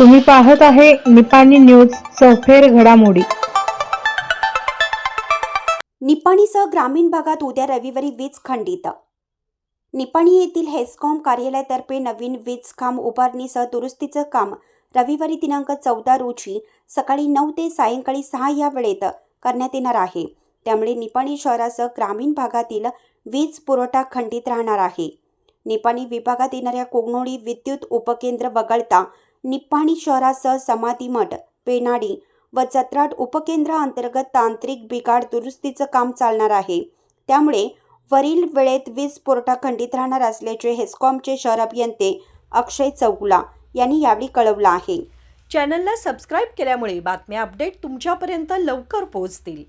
तुम्ही पाहत आहे निपाणी न्यूज सफेर घडामोडी. निपाणीसह ग्रामीण भागात उद्या रविवारी वीज खंडित. निपाणी येथील हेस्कॉम कार्यालयातर्फे नवीन वीज खांब उभारणीसह दुरुस्तीचं काम रविवारी दिनांक चौदा रोजी सकाळी नऊ ते सायंकाळी सहा या वेळेत करण्यात येणार आहे. त्यामुळे निपाणी शहरासह ग्रामीण भागातील वीज पुरवठा खंडित राहणार आहे. निपाणी विभागात येणाऱ्या कोगनोळी विद्युत उपकेंद्र वगळता निप्पाणी शहरासह समाधी मठ पेनाडी व चत्राट उपकेंद्राअंतर्गत तांत्रिक बिघाड दुरुस्तीचं काम चालणार आहे. त्यामुळे वरील वेळेत वीज पुरवठा खंडित राहणार असल्याचे हेस्कॉमचे शहर अभियंते अक्षय चौगुला यांनी यावेळी कळवलं आहे. चॅनलला सबस्क्राईब केल्यामुळे बातम्या अपडेट तुमच्यापर्यंत लवकर पोहोचतील.